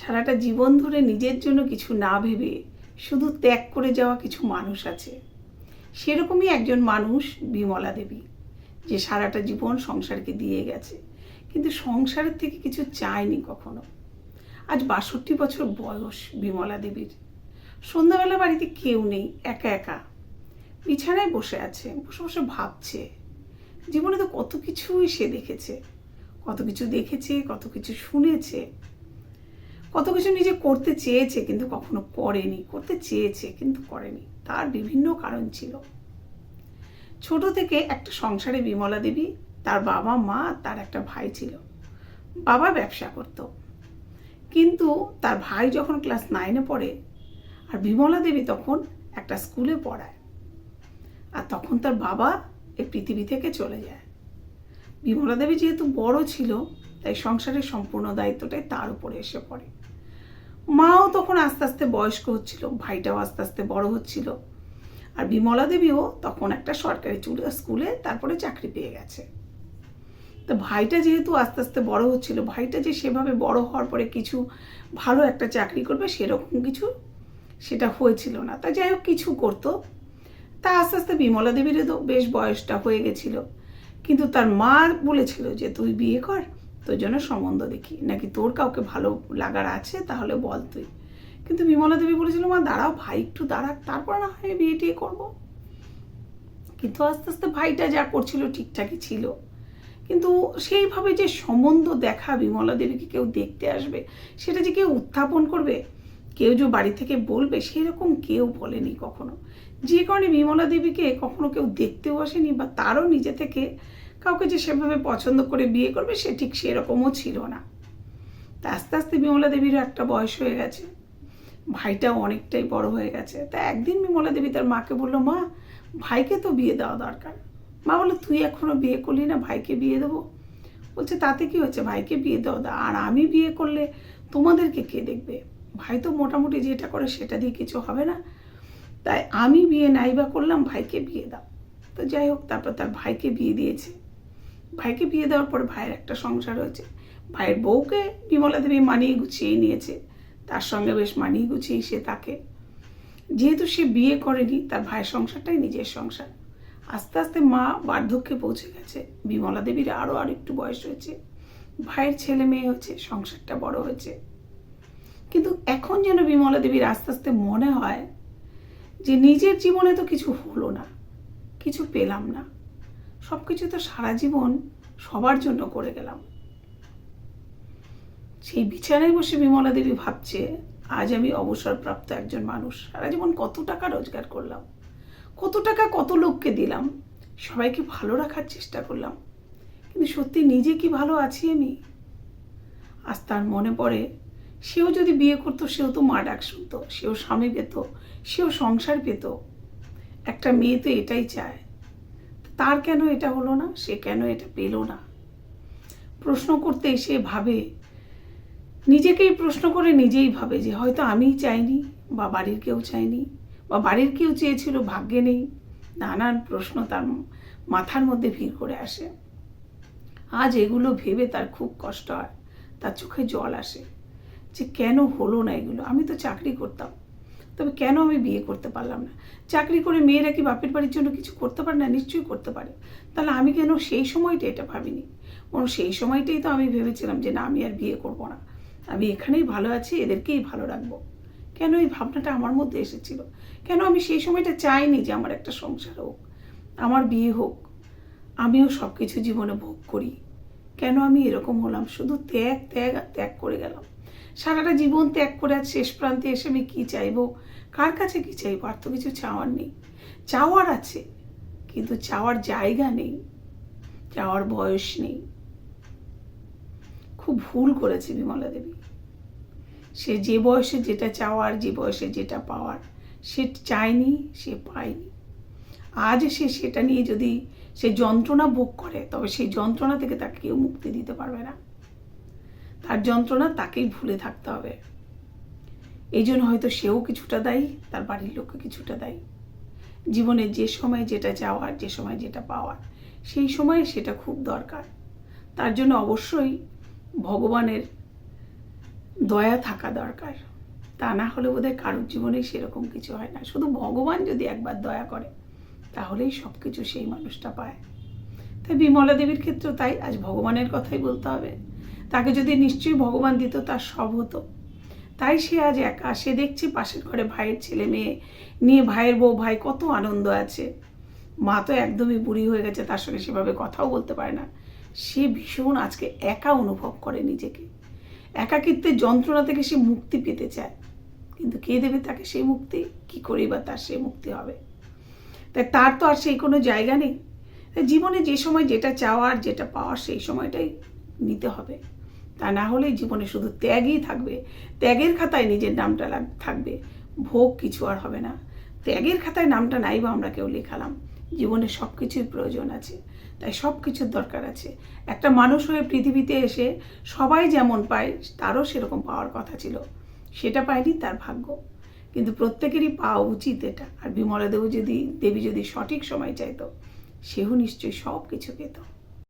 সারাটা জীবন ধরে নিজের জন্য কিছু না ভেবে শুধু ত্যাগ করে যাওয়া কিছু মানুষ আছে। সেরকমই একজন মানুষ বিমলা দেবী, যে সারাটা জীবন সংসারকে দিয়ে গেছে, কিন্তু সংসারের থেকে কিছু চায়নি কখনো। আজ বাষট্টি বছর বয়স বিমলা দেবীর। সন্ধ্যাবেলা বাড়িতে কেউ নেই, একা একা। বিছানায় বসে আছে, বসে বসে ভাবছে, জীবনে তো কত কিছুই সে দেখেছে। কত কিছু দেখেছে, কত কিছু শুনেছে কত কিছু নিজে করতে চেয়েছে, কিন্তু কখনো করেনি, করতে চেয়েছে, কিন্তু করেনি। তার বিভিন্ন কারণ ছিল। ছোট থেকে একটা সংসারে বিমলা দেবী, তার বাবা মা, তার একটা ভাই ছিল। বাবা ব্যবসা করত। কিন্তু তার ভাই যখন ক্লাস নাইনে পড়ে, আর বিমলা দেবী তখন একটা স্কুলে পড়ায়। আর তখন তার বাবা এই পৃথিবী থেকে চলে যায়। বিমলা দেবী যেহেতু বড় ছিল, তাই সংসারের সম্পূর্ণ দায়িত্বটাই তার উপরে এসে পড়ে। মাও তখন আস্তে আস্তে বয়স্ক হচ্ছিল, ভাইটাও আস্তে আস্তে বড় হচ্ছিল। আর বিমলা দেবীও তখন একটা সরকারি চুলে স্কুলে তারপরে চাকরি পেয়ে গেছে। তো ভাইটা যেহেতু আস্তে আস্তে বড় হচ্ছিল, ভাইটা যে সেভাবে বড় হওয়ার পরে কিছু ভালো একটা চাকরি করবে সেরকম কিছু সেটা হয়েছিল না। তা যাই হোক, কিছু করতো। তা আস্তে আস্তে বিমলা দেবীরও বেশ বয়সটা হয়ে গেছিল। কিন্তু তার মা বলেছিল যে, তুই বিয়ে কর তোর জন্য সম্বন্ধ দেখি। নাকি তোর কাউকে ভালো লাগার আছে? তাহলে বল তুই। কিন্তু বিমলা দেবী বলেছিল, মা, দাঁড়াও, ভাই একটু দাঁড়াক, তারপর না হয় বিয়ে টিয়ে করব। কিন্তু আস্তে আস্তে ভাইটা যা করছিল ঠিকঠাকই ছিল। কিন্তু সেইভাবে যে সম্বন্ধ দেখা বিমলা দেবীকে কেউ দেখতে আসবে, সেটা যে কেউ উত্থাপন করবে, কেউ যে বাড়ি থেকে বলবে, সেরকম কেউ বলেনি কখনো। যে কারণে বিমলা দেবীকে কখনো কেউ দেখতেও আসেনি বা তারও নিজে থেকে কাউকে যে সেভাবে পছন্দ করে বিয়ে করবে, সে ঠিক সেরকমও ছিল না। তা আস্তে আস্তে বিমলা দেবীরও একটা বয়স হয়ে গেছে। ভাইটাও অনেকটাই বড় হয়ে গেছে। তা একদিন বিমলা দেবী তার মাকে বলল, মা, ভাইকে তো বিয়ে দেওয়া দরকার। মা বলে তুই এখনও বিয়ে করলি না, ভাইকে বিয়ে দেবো। বলছে, তাতে কি হচ্ছে ভাইকে বিয়ে দেওয়া দা। আর আমি বিয়ে করলে তোমাদেরকে কে দেখবে? ভাই তো মোটামুটি যেটা করে সেটা দিয়ে কিছু হবে না। তাই আমি বিয়ে নাই বা করলাম, ভাইকে বিয়ে দাও। তো যাই হোক, তারপর তার ভাইকে বিয়ে দিয়েছে। ভাইকে বিয়ে দেওয়ার পর ভাইয়ের একটা সংসার হয়েছে। ভাইয়ের বউকে বিমলা দেবী মানিয়ে গুছিয়ে নিয়েছে। তার সঙ্গে বেশ মানিয়ে গুছিয়ে সে তাকে। যেহেতু সে বিয়ে করেনি, তার ভাইয়ের সংসারটাই নিজের সংসার। আস্তে আস্তে মা বার্ধক্যে পৌঁছে গেছে। বিমলা দেবীর আরও আর একটু বয়স হয়েছে। ভাইয়ের ছেলে মেয়ে হচ্ছে সংসারটা বড় হয়েছে। কিন্তু এখন যেন বিমলা দেবীর আস্তে আস্তে মনে হয় যে নিজের জীবনে তো কিছু হলো না। কিছু পেলাম না। সব কিছু তো সারা জীবন সবার জন্য করে গেলাম। সেই বিছানায় বসে বিমলা দেবী ভাবছে, আজ আমি অবসরপ্রাপ্ত একজন মানুষ। সারা জীবন কত টাকা রোজগার করলাম, কত টাকা কত লোককে দিলাম, সবাইকে ভালো রাখার চেষ্টা করলাম। কিন্তু সত্যি নিজে কি ভালো আছি আমি? আজ তার মনে পড়ে, সেও যদি বিয়ে করতো, সেও তো মা ডাক শুনতো, সেও স্বামী পেত, সেও সংসার পেত। একটা মেয়ে তো এটাই চায় তার কেন এটা হলো না? সে কেন এটা পেল না? প্রশ্ন করতে এসে ভাবে। নিজেকেই প্রশ্ন করে নিজেই ভাবে যে হয়তো আমিই চাইনি বা বাড়ির কেউ চাইনি বা বাড়ির কেউ চেয়েছিল, ভাগ্যে নেই। নানান প্রশ্ন তার মাথার মধ্যে ভিড় করে আসে। আজ এগুলো ভেবে তার খুব কষ্ট হয়। তার চোখে জল আসে যে কেন হলো না এগুলো? আমি তো চাকরি করতাম। তবে কেন আমি বিয়ে করতে পারলাম না? চাকরি করে মেয়েরা কি বাপের বাড়ির জন্য কিছু করতে পারে না? নিশ্চয়ই করতে পারে। তাহলে আমি কেন সেই সময়টা এটা ভাবিনি? বরং সেই সময়টাই তো আমি ভেবেছিলাম যে না, আমি আর বিয়ে করব না। আমি এখানেই ভালো আছি, এদেরকেই ভালো রাখব। কেন এই ভাবনাটা আমার মধ্যে এসেছিল? কেন আমি সেই সময়টা চাইনি যে আমার একটা সংসার হোক? আমার বিয়ে হোক। আমিও সব কিছু জীবনে ভোগ করি। কেন আমি এরকম হলাম? শুধু ত্যাগ ত্যাগ আর ত্যাগ করে গেলাম। সারাটা জীবন ত্যাগ করে আজ শেষ প্রান্তে এসে আমি কী চাইব? কার কাছে কী চাইব? আর তো কিছু চাওয়ার নেই। চাওয়ার আছে, কিন্তু চাওয়ার জায়গা নেই। চাওয়ার বয়স নেই। খুব ভুল করেছে বিমলা দেবী। সে যে বয়সে যেটা চাওয়ার, যে বয়সে যেটা পাওয়ার, সে চায়নি, সে পায়নি। আজ সে সেটা নিয়ে যদি সে যন্ত্রণা ভোগ করে, তবে সেই যন্ত্রণা থেকে তাকে কেউ মুক্তি দিতে পারবে না। তার যন্ত্রণা তাকেই ভুলে থাকতে হবে। এই জন্য হয়তো সেও কিছুটা দায়ী, তার বাড়ির লোককে কিছুটা দায়ী। জীবনে যে সময় যেটা চাওয়ার, যে সময় যেটা পাওয়ার, সেই সময়ে সেটা খুব দরকার। তার জন্য অবশ্যই ভগবানের দয়া থাকা দরকার। তা না হলে বোধহয় কারোর জীবনেই সেরকম কিছু হয় না। শুধু ভগবান যদি একবার দয়া করে, তাহলেই সব কিছু সেই মানুষটা পায়। তাই বিমলা দেবীর ক্ষেত্রেও তাই। আজ ভগবানের কথাই বলতে হবে। তাকে যদি নিশ্চয়ই ভগবান দিত, তার সব হতো। তাই সে আজ একা। সে দেখছে পাশের ঘরে ভাইয়ের ছেলে মেয়ে নিয়ে ভাইয়ের বউ, ভাই কত আনন্দ আছে। মা তো একদমই বুড়ি হয়ে গেছে, তার সঙ্গে সেভাবে কথাও বলতে পারে না। সে ভীষণ আজকে একা অনুভব করে নিজেকে। একাকিত্বের যন্ত্রণা থেকে সে মুক্তি পেতে চায়। কিন্তু কে দেবে তাকে সেই মুক্তি? কি করেই বা তার সেই মুক্তি হবে? তাই তার তো আর সেই কোনো জায়গা নেই। তাই জীবনে যে সময় যেটা চাওয়ার, যেটা পাওয়ার, সেই সময়টাই নিতে হবে। তা না হলে জীবনে শুধু ত্যাগই থাকবে। ত্যাগের খাতায় নিজের নামটা থাকবে। ভোগ কিছু আর হবে না। ত্যাগের খাতায় নামটা নাই বা আমরা কেউ লেখালাম। জীবনে সব কিছুর প্রয়োজন আছে। তাই সব কিছুর দরকার আছে। একটা মানুষ হয়ে পৃথিবীতে এসে সবাই যেমন পায়, তারও সেরকম পাওয়ার কথা ছিল। সেটা পায়নি, তার ভাগ্য। কিন্তু প্রত্যেকেরই পাওয়া উচিত এটা। আর বিমলা দেবী যদি দেবী যদি সঠিক সময় চাইতো, সেও নিশ্চয়ই সব কিছু পেত।